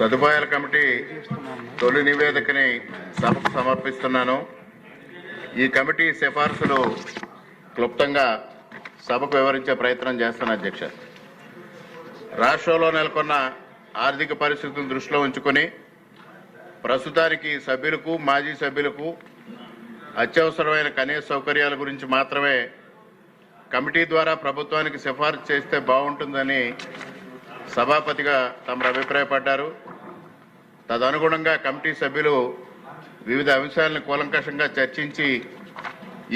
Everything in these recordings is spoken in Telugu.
సదుపాయాల కమిటీ తొలి నివేదికని సభకు సమర్పిస్తున్నాను. ఈ కమిటీ సిఫార్సులు క్లుప్తంగా సభకు వివరించే ప్రయత్నం చేస్తాను అధ్యక్ష. రాష్ట్రంలో నెలకొన్న ఆర్థిక పరిస్థితులను దృష్టిలో ఉంచుకొని ప్రస్తుతానికి సభ్యులకు మాజీ సభ్యులకు అత్యవసరమైన కనీస సౌకర్యాల గురించి మాత్రమే కమిటీ ద్వారా ప్రభుత్వానికి సిఫార్సు చేస్తే బాగుంటుందని సభాపతిగా తమరు అభిప్రాయపడ్డారు. తదనుగుణంగా కమిటీ సభ్యులు వివిధ అంశాలను కూలంకషంగా చర్చించి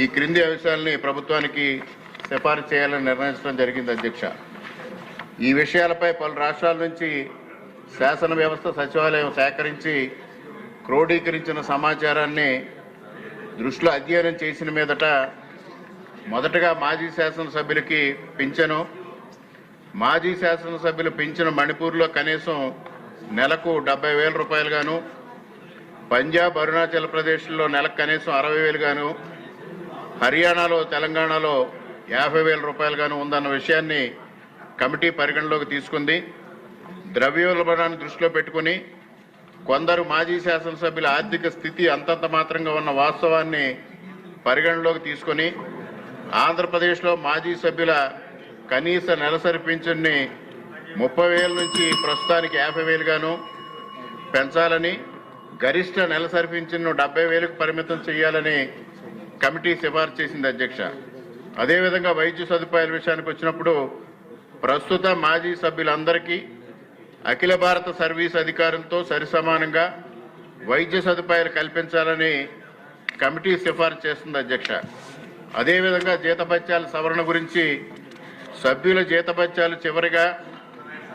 ఈ క్రింది అంశాలని ప్రభుత్వానికి సిఫారసు చేయాలని నిర్ణయించడం జరిగింది అధ్యక్ష. ఈ విషయాలపై పలు రాష్ట్రాల నుంచి శాసన వ్యవస్థ సచివాలయం సేకరించి క్రోడీకరించిన సమాచారాన్ని దృష్టిలో అధ్యయనం చేసిన మీదట మొదటగా మాజీ శాసనసభ్యులకి పింఛను మాజీ శాసనసభ్యులు పింఛను మణిపూర్లో కనీసం నెలకు డెబ్బై వేల రూపాయలు గాను పంజాబ్ అరుణాచల్ ప్రదేశ్లో నెలకు కనీసం అరవై వేలు గాను హర్యానాలో తెలంగాణలో యాభై వేల రూపాయలు గాను ఉందన్న విషయాన్ని కమిటీ పరిగణలోకి తీసుకుంది. ద్రవ్యోల్బణాన్ని దృష్టిలో పెట్టుకుని కొందరు మాజీ శాసనసభ్యుల ఆర్థిక స్థితి అంతంత మాత్రంగా ఉన్న వాస్తవాన్ని పరిగణలోకి తీసుకొని ఆంధ్రప్రదేశ్లో మాజీ సభ్యుల కనీస నెలసరి పింఛన్ని ముప్పై వేల నుంచి ప్రస్తుతానికి యాభై వేలుగాను పెంచాలని గరిష్ట నెల పింఛన్ను డెబ్బై వేలకు పరిమితం చేయాలని కమిటీ సిఫార్సు చేసింది అధ్యక్ష. అదేవిధంగా వైద్య సదుపాయాల విషయానికి వచ్చినప్పుడు ప్రస్తుత మాజీ సభ్యులందరికీ అఖిల భారత సర్వీస్ అధికారులతో సరిసమానంగా వైద్య సదుపాయాలు కల్పించాలని కమిటీ సిఫార్సు చేస్తుంది అధ్యక్ష. అదేవిధంగా జీతభత్యాల సవరణ గురించి సభ్యుల జీతభత్యాలు చివరిగా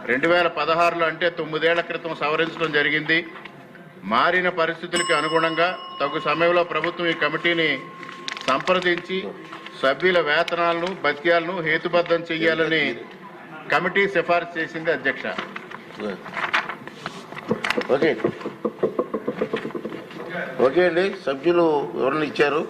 రెండు వేల పదహారులో అంటే తొమ్మిదేళ్ళ క్రితం సవరించడం జరిగింది. మారిన పరిస్థితులకి అనుగుణంగా తగు సమయంలో ప్రభుత్వం ఈ కమిటీని సంప్రదించి సభ్యుల వేతనాలను భత్యాలను హేతుబద్ధం చేయాలని కమిటీ సిఫార్సు చేసింది అధ్యక్ష. ఓకే. ఓకే అండి సభ్యులు వివరణ ఇచ్చారు.